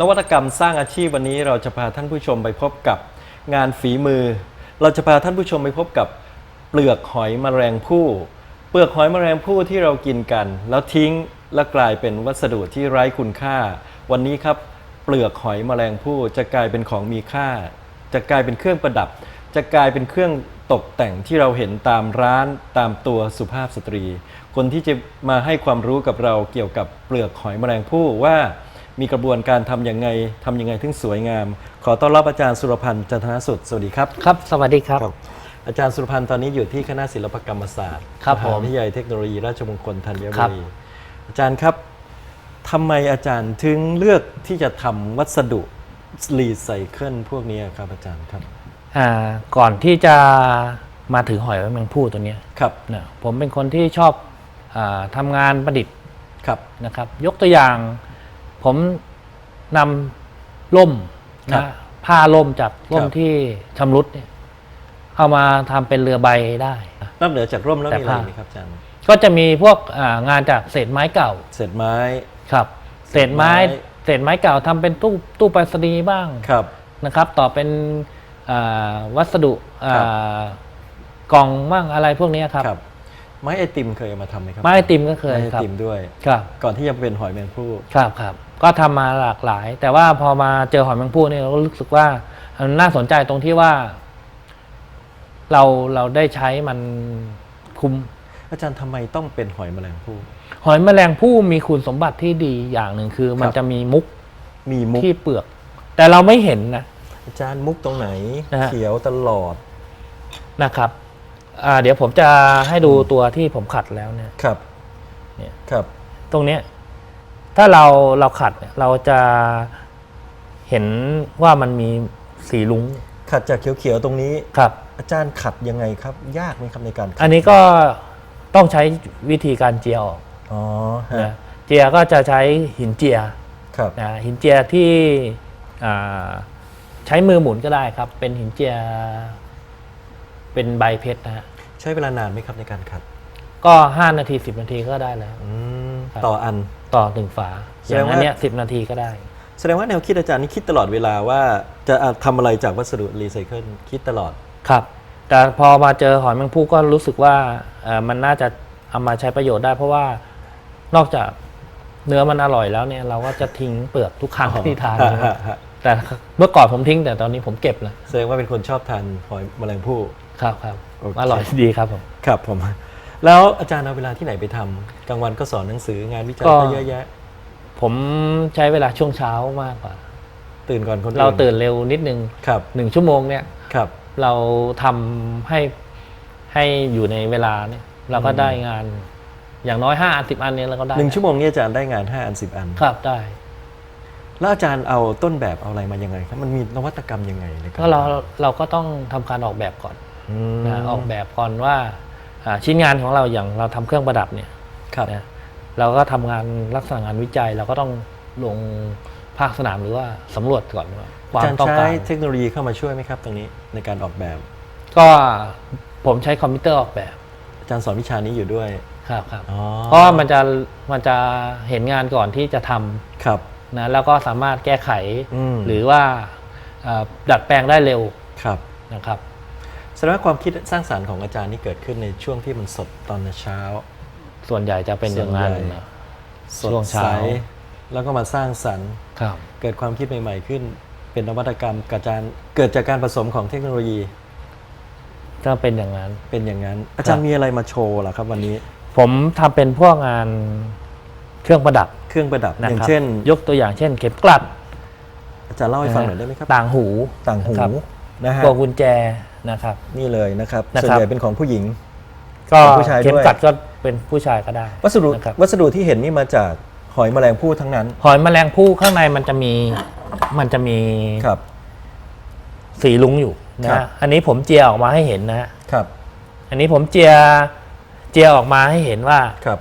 นวัตกรรมสร้างอาชีพวันนี้เราจะพาท่านผู้ชมไปพบกับงานฝีมือ เราจะพาท่านผู้ชมไปพบกับเปลือกหอยแมลงภู่ เปลือกหอยแมลงภู่ที่เรากินกัน แล้วทิ้งและกลายเป็นวัสดุที่ไร้คุณค่า วันนี้ครับเปลือกหอยแมลงภู่จะกลายเป็นของมีค่า จะกลายเป็นเครื่องประดับ จะกลายเป็นเครื่องตกแต่งที่เราเห็นตามร้านตามตัวสุภาพสตรี คนที่จะมาให้ความรู้กับเราเกี่ยวกับเปลือกหอยแมลงภู่ว่า มีกระบวนการทำยังไงทำยังไงถึงสวยงาม ขอต้อนรับอาจารย์สุรพันธ์จันทนสุดสวัสดีครับ ครับ สวัสดีครับ อาจารย์สุรพันธ์ตอนนี้อยู่ที่คณะศิลปกรรมศาสตร์ครับมผมหาวิทยาลัยเทคโนโลยีราชมงคลธัญครับุบรีอาจารย์ครับทำไมอาจารย์ถึงเลือกที่จะทำวัสดุรีไซเคิลพวกนี้ครับอาจารย์ครับอ่าก่อนที่จะมาถึงหอยแมงผู้ตัวเนี้ยครับนะผมเป็นคนที่ชอบอาทำงานประดิษฐ์ครับนะครับ ยกตัวอย่าง ผมนำล่มครันะบผ้าล่มจากล่มครับ ที่ชำรุดเนี่ยเอามาทำเป็นเรือใบได้ นอกเหนือจากร่มแล้วแต่มีอะไรผ้าไหมครับอาจารย์ก็จะมีพวกอ่างานจากเศษไม้เก่าเศษไม้ ครับ เศษไม้ไม้ เศษไม้เก่าทำเป็นตู้ตู้ไปรษณีย์บ้างครับ นะครับ ต่อเป็นอ่าวัสดุอ่าครับ กล่องบ้างอะไรพวกนี้ครับ ครับ ไม้ไอติมเคยเอามาทำไหมครับไม้ไอติมก็เคยไม้ไอครับติมด้วย ครับก่อนที่จะเป็นหอยแมงภู่ครับครับ ก็ทำมาหลากหลาย แต่ว่าพอมาเจอหอยแมงภู่เนี่ยเราก็รู้สึกว่ามันน่าสนใจตรงที่ว่า เราเราได้ใช้มันคุ้ม อาจารย์ทำไมต้องเป็นหอยแมลงภู่ หอยแมลงภู่มีคุณสมบัติที่ดีอย่างหนึ่งคือ มันครับ จะมีมุกมีมุกที่เปลือก แต่เราไม่เห็นนะ อาจารย์มุกตรงไหน นะฮะ เขียวตลอด นะครับ อ่าเดี๋ยวผมจะให้ดูตัวที่ผมขัดแล้วเนี่ย ครับเนี่ยครับ ตรงเนี้ยถ้าเราเราขัดเนี่ยเราจะเห็นว่ามันมีสีลุ้งขัดจากเขียวๆตรงนี้ ครับ อาจารย์ขัดยังไงครับ ยากไหมครับในการขัดอันนี้ก็ต้องใช้วิธีการเจียออกอ๋อฮะนะเจียก็จะใช้หินเจียครับนะหินเจียที่อ่าใช้มือหมุนก็ได้ครับ เป็นหินเจีย เป็นใบเพชรนะฮะใช้เวลานานไหมครับในการขัดก็ 5 นาที 10 นาทีก็ได้แล้ว อืมครับ ต่ออัน ต่อหนึ่งฝาแสอดย่างงว่า อันเนี้ยสินาทีก็ได้ แสดงว่าแนวคิดอาจารย์นี่คิดตลอดเวลาว่าจะอะทำอะไรจากวัสดุรีไซเคิลคิดตลอด ครับ แต่พอมาเจอหอยแมงภู่ก็รู้สึกว่าเอ่อมันน่าจะเอามาใช้ประโยชน์ได้ เพราะว่านอกจากเนื้อมันอร่อยแล้วเนี่ยเราก็จะทิ้งเปลือกทุกครั้งที่ทานนะครับฮะแต่เมื่อก่อนผมทิ้งแต่ตอนนี้ผมเก็บแล้ว แสดงว่าเป็นคนชอบทานหอยแมลงภู่ ครับครับโอเคอร่อยดีครับผมครับผมแล้วอาจารย์เอาเวลาที่ไหนไปทำกลางวันก็สอนหนังสืองานวิจัยก็ก็เยอะแยะ ผมใช้เวลาช่วงเช้ามากกว่า ตื่นก่อนคนอื่นเราตื่นเร็วนิดนึงครับหนึ่งชั่วโมงเนี่ยครับ เราทำให้ให้อยู่ในเวลาเนี่ย เราก็ได้งานอย่างน้อยห้าสิบอันเนี่ยเราก็ได้หนึ่งชั่วโมงนี้อาจารย์ได้งาน5อัน10อันครับได้แล้วอาจารย์เอาต้นแบบเอาอะไรมายังไงครับมันมีนวัตกรรมยังไงในการก็เราเราก็ต้องทำการออกแบบก่อนอืม นะออกแบบก่อนว่าอ่าชิ้นงานของเราอย่างเราทำเครื่องประดับเนี่ยครับนะเราก็ทำงานลักษณะงานวิจัยเราก็ต้องลงภาคสนามหรือว่าสำรวจก่อนว่าคอาวามจารย์ต้องใช้การเทคโนโลยีเข้ามาช่วยไหมครับ ตรงนี้ในการออกแบบ ก็ผมใช้คอมพิวเตอร์ออกแบบ อาจารย์สอนวิชานี้อยู่ด้วยครับครับอ๋อเพราะว่ามันจะมันจะเห็นงานก่อนที่จะทำครับนะแล้วก็สามารถแก้ไขอืมหรือว่าเอ่อดัดแปลงได้เร็วครับนะครับ แสดงว่าความคิดสร้างสรรค์ของอาจารย์นี่เกิดขึ้นในช่วงที่มันสดตอนเช้า ส่วนใหญ่จะเป็นอย่างนั้นส่วนใหญ่นะสช่วดงใสเช้าแล้วก็มาสร้างสรรค์ครับเกิดความคิดใหม่ ๆ ขึ้น เป็นนวัตกรรมกับอาจารย์เกิดจากการผสมของเทคโนโลยีก็เป็นอย่างนั้นเป็นอย่างนั้น อาจารย์มีอะไรมาโชว์ล่ะครับวันนี้ ผมทำเป็นพวกงานเครื่องประดับเครื่องประดับนะอย่างครับเช่น ยกตัวอย่างเช่น เข็มกลัดอาจารย์เล่าให้ฟังหน่อยได้ไหมครับ ต่างหูต่างหูนะครับนะฮะตัวกุญแจ นะครับ นี่เลยนะครับนะครับ ส่วนใหญ่เป็นของผู้หญิง ก็เป็นผู้ชายด้วย เข็มกลัดก็เป็นผู้ชายก็ได้วัสดุนะครับ วัสดุที่เห็นนี่มาจากหอยแมลงภู่ทั้งนั้นหอยแมลงภู่ข้างในมันจะมีมันจะมีครับ สีลุ้งอยู่นะครับ ฮะอันนี้ผมเจียออกมาให้เห็นนะฮะครับอันนี้ผมเจียเจียออกมาให้เห็นว่าครับ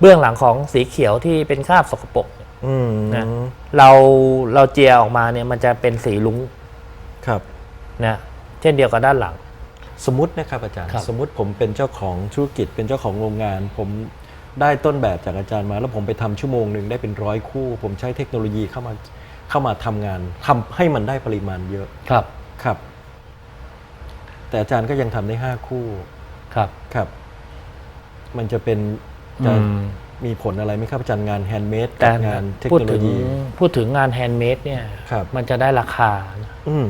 เบื้องหลังของสีเขียวที่เป็นคราบสกปรกอืมนะเราเราเจียออกมาเนี่ยมันจะเป็นสีลุ้ง ครับ นะเช่นเดียวกับด้านหลัง สมมตินะครับอาจารย์ ครับ สมมติผมเป็นเจ้าของธุรกิจเป็นเจ้าของโรงงาน ผมได้ต้นแบบจากอาจารย์มา แล้วผมไปทำชั่วโมงหนึ่งได้เป็นร้อยคู่ ผมใช้เทคโนโลยีเข้ามาเข้ามาทำงานทำให้มันได้ปริมาณเยอะครับครับ แต่อาจารย์ก็ยังทำได้ห้าคู่ครับครับ มันจะเป็นจะอืม มีผลอะไรไหมครับอาจารย์งานแฮนด์เมดแต่กับงานเทคพูดโนโลถึงยี พูดถึงงานแฮนด์เมดเนี่ยครับ มันจะได้ราคานะอืม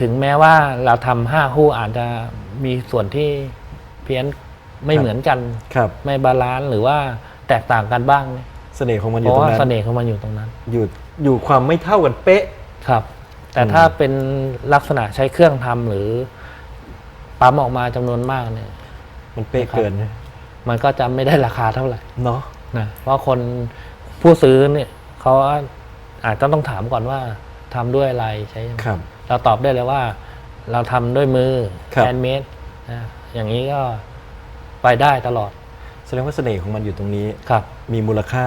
ถึงแม้ว่าเราทำห้าคู่อาจจะมีส่วนที่เพี้ยนไม่ครับเหมือนกัน ครับ ไม่บาลานซ์หรือว่าแตกต่างกันบ้างเนี่ยเสน่ห์ของมันอเพยู่ราะตรงว่านั้นเสน่ห์ของมันอยู่ตรงนั้น อยู่อยู่ความไม่เท่ากันเป๊ะ ครับ แต่อืมถ้าเป็นลักษณะใช้เครื่องทำหรือปั๊มออกมาจำนวนมากเนี่ย มันเป๊ะเกินนะมันก็จะไม่ได้ราคาเท่าไหร่เนาะนะเพราะคนผู้ซื้อเนี่ยเขาอาจจะต้องถามก่อนว่าทำด้วยอะไรใช้ยังไง ครับ เราตอบได้เลยว่า เราทำด้วยมือครับ แฮนด์เมดนะอย่างนี้ก็ไปได้ตลอดแสดงว่าเสน่ห์ของมันอยู่ตรงนี้ ครับ มีมูลค่า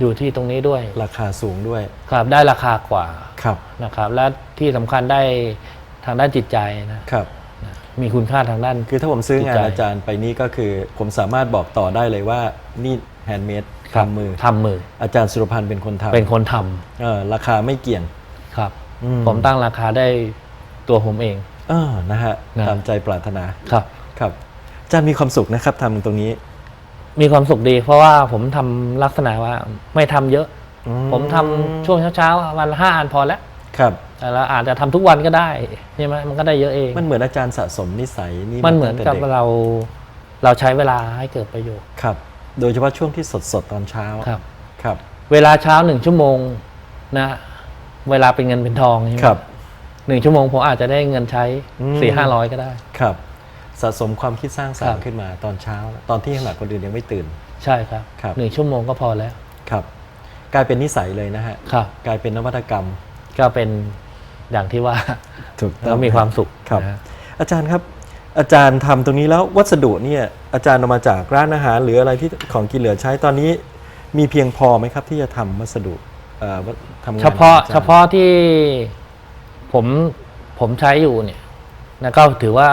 อยู่ที่ตรงนี้ด้วยราคาสูงด้วยครับได้ราคากว่าครับนะครับ และที่สำคัญได้ทางด้านจิตใจนะครับ มีคุณค่าทางด้าน คือถ้าผมซื้องานจิตใจ อาจารย์ไปนี่ก็คือ ผมสามารถบอกต่อได้เลยว่านี่แฮนด์เมดครับทำมือ ทำมืออาจารย์สุรพันธ์เป็นคนทำเป็นคนทำเออราคาไม่เกี่ยง ครับอื ผมตั้งราคาได้ตัวผมเองเออนะฮะนะตามใจปรารถนาครับครับอาจารย์มีความสุขนะครับทำตรงนี้ มีความสุขดี เพราะว่าผมทำลักษณะว่าไม่ทำเยอะอืผมทำช่วงเช้าๆวันละห้าอันพอแล้วครับแต่เราอาจจะทำทุกวันก็ได้ใช่ไหมมันก็ได้เยอะเอง มันเหมือนอาจารย์สะสมนิสัยนี่มันเหมือนตั้งกับแต่ด็เราเราใช้เวลาให้เกิดประโยชน์ครับ โดยเฉพาะช่วงที่สดสดๆตอนเช้าครับครับ เวลาเช้าหนึ่งชั่วโมงนะ เวลาเป็นเงินเป็นทองใช่ไหมครับหนึ่งชั่วโมงผมอาจจะได้เงินใช้อืมสี่ห้าร้อยก็ได้ ครับ สะสมความคิดสร้างสรรครัค์บขึ้นมาตอนเช้า ตอนที่ขณะคนอื่นยังไม่ตื่น ใช่ครับครับหนึ่งชั่วโมงก็พอแล้ว ครับ กลายเป็นนิสัยเลยนะฮะครับกลายเป็นนวัตกรรม ก็เป็นอย่างที่ว่าถูกแล้วมีความสุขครับนะฮะอาจารย์ครับ อาจารย์ทำตรงนี้แล้ววัสดุเนี่ย อาจารย์เอามาจากร้านอาหารหรืออะไรที่ของกินเหลือใช้ตอนนี้ มีเพียงพอไหมครับ ที่จะทำวัสดุ เอ่อวัทำงานเฉพาะของอจรย์เฉพาะที่ผมผมใช้อยู่เนี่ยนะก็ถือว่า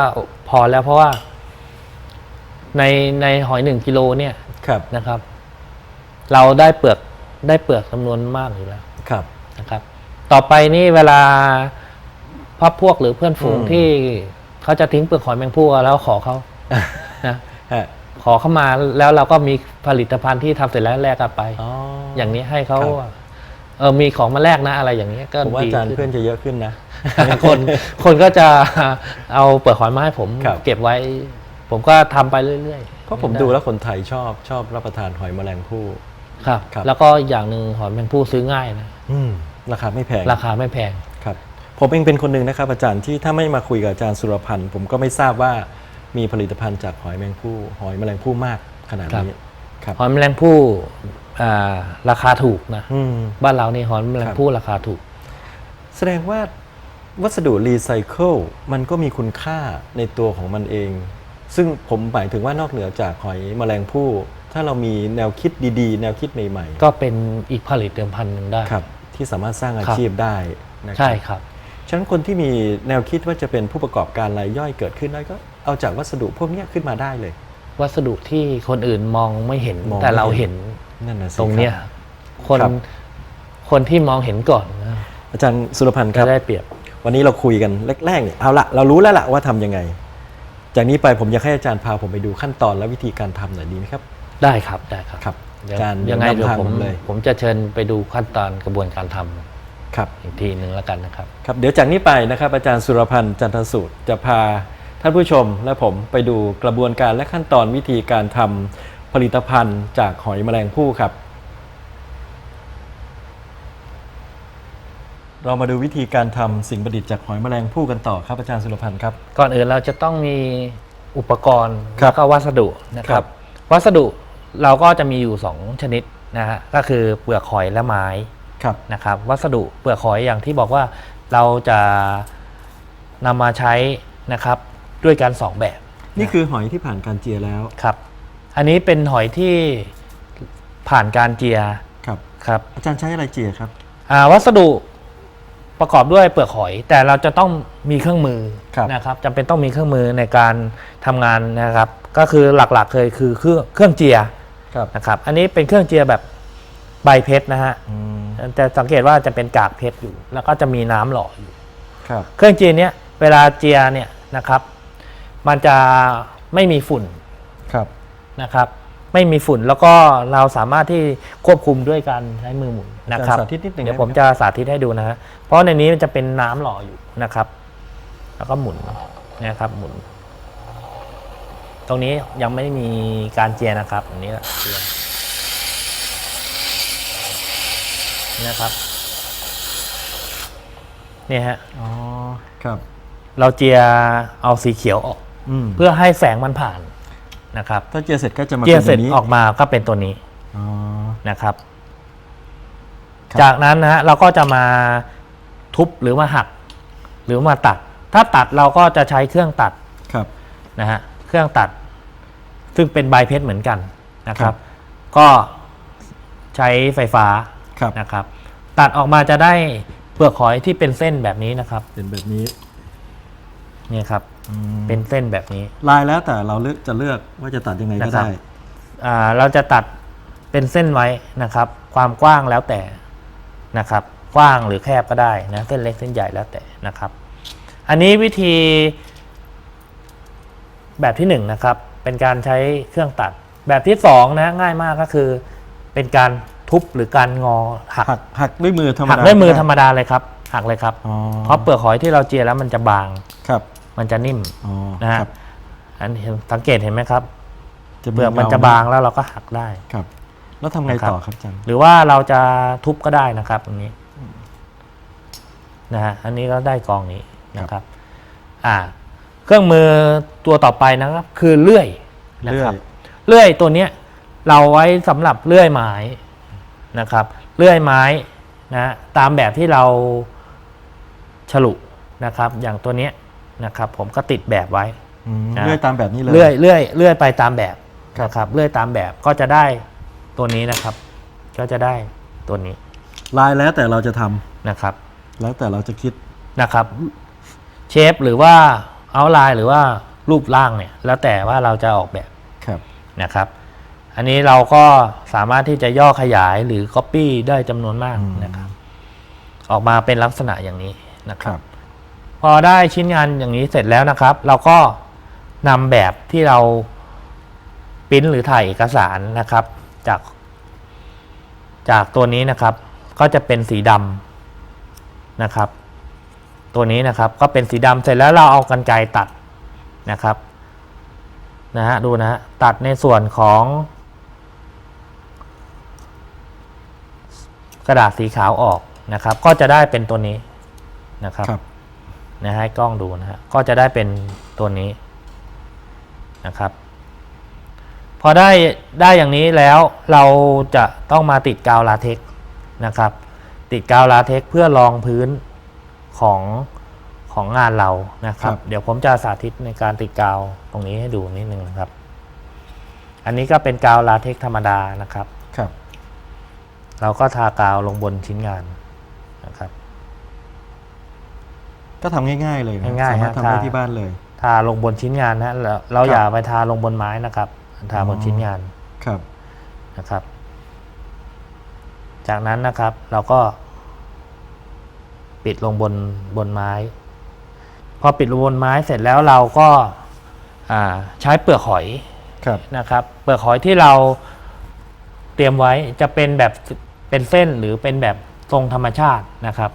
พอแล้วเพราะว่า ในในหอยหนึ่งกิโลเนี่ยครับนะครับ เราได้เปลือกได้เปลือกจำนวนมากอยู่แล้วครับนะครับ ต่อไปนี่เวลาพับพวกหรือเพื่อนฝูงอืมที่เขาจะทิ้งเปลือกหอยแมงภู่แล้วขอเขานะฮะขอเข้ามาแล้วเราก็มีผลิตภัณฑ์ที่ทำเสร็จแล้วแลกกันไปอ๋ออย่างนี้ให้เขาครับ เออมีของมาแลกนะอะไรอย่างนี้ยก็ผมว่าดีอาจารย์ขึ้น เพื่อนจะเยอะขึ้นนะ คนคนก็จะเอาเปลือกหอยมาให้ผมครับ เก็บไว้ ผมก็ทำไปเรื่อยๆเพราะผมดูแล้วคนไทยชอบชอบรับประทานหอยแมลงภู่ ครับ ครับ แล้วก็อย่างหนึ่งหอยแมงผู้ซื้อง่ายนะอืมราคาไม่แพง ราคาไม่แพง ครับผมเองเป็นคนหนึ่งนะครับอาจารย์ที่ถ้าไม่มาคุยกับอาจารย์สุรพันธ์ผมก็ไม่ทราบว่ามีผลิตภัณฑ์จากหอยแมงภู่หอยแมลงภู่มากขนาดนี้ครับ หอยแมลงผู้อ่า ราคาถูกนะอืมบ้านเรานี่หอยแมลงครับผู้ราคาถูก แสดงว่าวัสดุรีไซเคิลมันก็มีคุณค่าในตัวของมันเอง ซึ่งผมหมายถึงว่านอกเหนือจากหอยแมลงภู่ถ้าเรามีแนวคิดดีๆ แนวคิดใหม่ก็เป็นอีกผลิตภัณฑ์หนึ่งได้ๆครับ ที่สามารถสร้างอาครับชีพได้นะครัใช่ครับฉะนั้นคนที่มีแนวคิดว่าจะเป็นผู้ประกอบการรายย่อยเกิดขึ้นได้ก็เอาจากวัสดุพวกเนี้ยขึ้นมาได้เลย วัสดุที่คนอื่นมองไม่เห็นมองไม่แต่เราเห็เห็นนนั่นนะสิ ตรงเนี้ยครับคนครับคนที่มองเห็นก่อนนะอาจารย์สุรพันธ์คจะรับได้เปรียบ วันนี้เราคุยกันแรกๆเนี่ยเอาละเรารู้แล้วละว่าทำยังไง จากนี้ไปผมอยากให้อาจารย์พาผมไปดูขั้นตอนและวิธีการทำหน่อยดีไหมครับ ได้ครับได้ครับครับเดี๋ยวอาจารย์ยังไงนำเดี๋ยวทางผมผมเลยผมจะเชิญไปดูขั้นตอนกระบวนการทำครับอีกทีหนึ่งแล้วกันนะครับครับ เดี๋ยวจากนี้ไปนะครับ อาจารย์สุรพันธ์จันทสูตรจะพาท่านผู้ชมและผมไปดูกระบวนการและขั้นตอนวิธีการทำ ผลิตภัณฑ์จากหอยแมลงภู่ครับ เรามาดูวิธีการทำสิ่งประดิษฐ์จากหอยแมลงภู่กันต่อครับอาจารย์สุรพันธ์ครับ ก่อนอื่นเราจะต้องมีอุปกรณ์ครับแล้วก็วัสดุนะคครัรับ บ วัสดุเราก็จะมีอยู่ 2 ชนิดนะฮะก็คือเปลือกหอยและไม้ครับนะครับวัสดุเปลือกหอยอย่างที่บอกว่าเราจะนำมาใช้นะครับด้วยกันสองแบบนี่คือหอยที่ผ่านการเจียแล้ว ครับ อันนี้เป็นหอยที่ผ่านการเจียครับครับ อาจารย์ใช้อะไรเจียครับอ่าวัสดุประกอบด้วยเปลือกหอย แต่เราจะต้องมีเครื่องมือครับนะครับจำเป็นต้องมีเครื่องมือในการทำงานนะครับ ก็คือหลักๆเคยคือเครื่องเครื่องเจียครับนะครับ อันนี้เป็นเครื่องเจียแบบใบเพชรนะฮะอืมแต่สังเกตว่าจะเป็นกากเพชรอยู่ แล้วก็จะมีน้ำหล่ออยู่ครับเครื่องเจียเนี้ยเวลาเจียเนี่ยนะครับ มันจะไม่มีฝุ่นครับ นะครับไม่มีฝุ่นแล้วก็เราสามารถที่ควบคุมด้วยการใช้มือหมุนนะครับอาจารย์สาธิตนิดหนึ่งเดี๋ยวได้ไหมผมจะสาธิตให้ดูนะฮะเพราะในนี้มันจะเป็นน้ำหล่ออยู่นะครับ แล้วก็หมุนนะครับหมุน ตรงนี้ยังไม่มีการเจียนะครับอันนี้เจียนะครับเนี่ยฮะอ๋อครับ เราเจียเอาสีเขียวออกอืมเพื่อให้แสงมันผ่าน นะครับถ้าเจียเสร็จก็จะมาเจียป็นเสร็จแบบนี้ออกมาก็เป็นตัวนี้อ๋อนะครับครับ จากนั้นนะฮะเราก็จะมาทุบหรือมาหัก หรือมาตัด ถ้าตัดเราก็จะใช้เครื่องตัดครับนะฮะเครื่องตัด ซึ่งเป็นใบเพชรเหมือนกันนะคครัรับบก็ใช้ไฟฟ้าครับนะครับ ตัดออกมาจะได้เปลือกหอยที่เป็นเส้นแบบนี้นะครับเป็นแบบนี้ นี่ครับอืมเป็นเส้นแบบนี้ ลายแล้วแต่เราเลือกจะเลือกว่าจะตัดยังไงก็นะครับได้อ่าเราจะตัดเป็นเส้นไว้นะครับ ความกว้างแล้วแต่นะครับ กว้างหรือแคบก็ได้นะเส้นเล็กเส้นใหญ่แล้วแต่นะครับ อันนี้วิธี แบบที่หนึ่งนะครับเป็นการใช้เครื่องตัดแบบที่สองนะง่ายมากก็คือ เป็นการทุบหรือการงอหักหักหักด้วยมือธรรมหักดาด้วยมือธรรไมดาเลยครับหักเลยครับอ๋อเพราะเปลือกหอยที่เราเจียแล้วมันจะบางครับ มันจะนิ่มอ๋อนะฮะครับ อันนี้สังเกตเห็นไหมครับจะเปลือกมันจะบางแล้วเราก็หักได้ ครับ แล้วทำไงนะครับ ต่อครับอาจารย์หรือว่าเราจะทุบก็ได้นะครับตรงนี้นะฮะอันนี้ก็ได้กองนี้นะครับ อ่า เครื่องมือตัวต่อไปนะครับ คือเลื่อยนะเลื่อครับ ยเลื่อยตัวเนี้ยเราไว้สำหรับเลื่อยไม้นะครับ เลื่อยไม้นะตามแบบที่เราฉลุนะครับ อย่างตัวเนี้ย นะครับผมก็ติดแบบไว้อืมนะ เลื่อยตามแบบนี้เลย เลื่อยเลื่อยเลื่อยไปตามแบบครับ นะครับเลื่อยตามแบบก็จะได้ตัวนี้นะครับ ก็จะได้ตัวนี้ลายแล้วแต่เราจะทำนะครับแล้วแต่เราจะคิด นะครับ เชฟหรือว่าเอาไลน์หรือว่ารูปร่างเนี่ย แล้วแต่ว่าเราจะออกแบบครับ นะครับ อันนี้เราก็สามารถที่จะย่อขยายหรือ Copy ได้จำนวนมากอืมนะครับ ออกมาเป็นลักษณะอย่างนี้นะคครับรับ พอได้ชิ้นงานอย่างนี้เสร็จแล้วนะครับ เราก็นำแบบที่เราปริ้นหรือถ่ายเอกสารนะครับ จากจากตัวนี้นะครับ ก็จะเป็นสีดำนะครับ ตัวนี้นะครับก็เป็นสีดำเสร็จแล้วเราเอากันไกรตัดนะครับนะฮะดูนะฮะตัดในส่วนของ กระดาษสีขาวออกนะครับ ก็จะได้เป็นตัวนี้นะครับครับ นะให้กล้องดูนะฮะก็จะได้เป็นตัวนี้นะครับ พอได้ได้อย่างนี้แล้วเราจะต้องมาติดกาวลาเท็กซ์นะครับ ติดกาวลาเท็กซ์เพื่อรองพื้นของของงานเรานะครับครับ เดี๋ยวผมจะสาธิตในการติดกาวตรงนี้ให้ดูนิดนึงนะครับ อันนี้ก็เป็นกาวลาเท็กซ์ธรรมดานะครับครับ เราก็ทากาวลงบนชิ้นงานนะครับ ก็ทำง่ายๆเลยนะง่ายๆสามารถฮะทำได้ทาที่บ้านเลย ทาลงบนชิ้นงานนะเราเราครับอย่าไปทาลงบนไม้นะครับ ทาบนอ๋อชิ้นงานครับนะครับ จากนั้นนะครับเราก็ ปิดลงบนบนไม้ พอปิดลงบนไม้เสร็จแล้วเราก็อ่าใช้เปลือกหอยครับนะครับ เปลือกหอยที่เราเตรียมไว้จะเป็นแบบเป็นเส้นหรือเป็นแบบทรงธรรมชาตินะครับ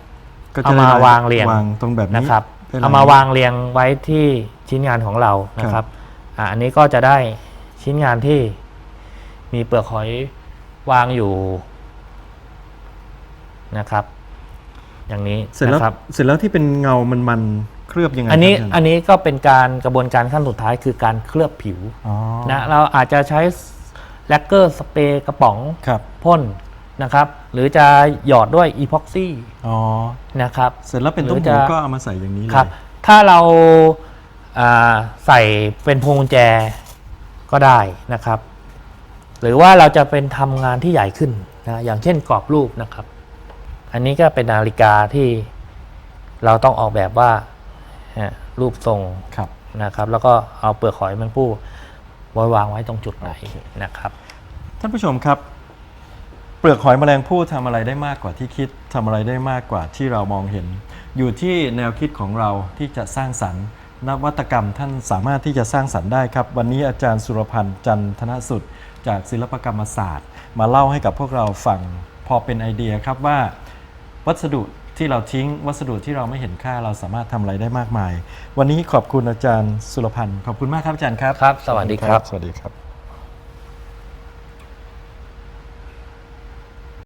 ก็จะเอามาได้วางเรียงวางตรงแบบนี้นะครับได้ลยเอามาวางเรียงไว้ที่ชิ้นงานของเรานะคครัรับบอ่าอันนี้ก็จะได้ชิ้นงานที่มีเปลือกหอยวางอยู่นะครับ อย่างนี้เสร็จแล้วนะครับเสร็จแล้วที่เป็นเงามันมันๆเคลือบยังไงอันนี้ครับาจารย์อันนี้ก็เป็นการกระบวนการขั้นสุดท้ายคือการเคลือบผิวอ๋อนะเราอาจจะใช้แลกเกอร์สเปรย์กระป๋องครับ พ่น นะครับ หรือจะหยอดด้วยอีพ็อกซี่อ๋อนะครับเสร็จแล้วเป็นหรือตุ้มหูจะก็เอามาใส่อย่างนี้เลยครับ ถ้าเราอ่าใส่เป็นพวงกุญแจก็ได้นะครับ หรือว่าเราจะเป็นทำงานที่ใหญ่ขึ้นนะอย่างเช่นกรอบรูปนะครับ อันนี้ก็เป็นนาฬิกาที่เราต้องออกแบบว่าฮะรูปทรงครับนะครับ แล้วก็เอาเปลือกหอยแมงผู้ไว้วางไว้ตรงจุดไหนนะครับทท่านผู้ชมครับ เปลือกหอยแมลงภู่ทำอะไรได้มากกว่าที่คิดทำอะไรได้มากกว่าที่เรามองเห็น อยู่ที่แนวคิดของเราที่จะสร้างสรรค์นวัตกรรมท่านสามารถที่จะสร้างสรรค์ได้ครับ วันนี้อาจารย์สุรพันธ์จันทนสุด จากศิลปกรรมศาสตร์ มาเล่าให้กับพวกเราฟังพอเป็นไอเดียครับว่า วัสดุที่เราทิ้ง วัสดุที่เราไม่เห็นค่าเราสามารถทำอะไรได้มากมาย วันนี้ขอบคุณอาจารย์สุรพันธ์ขอบคุณมากครับอาจารย์ครับ ครับ สวัสดีครับ สวัสดีครับ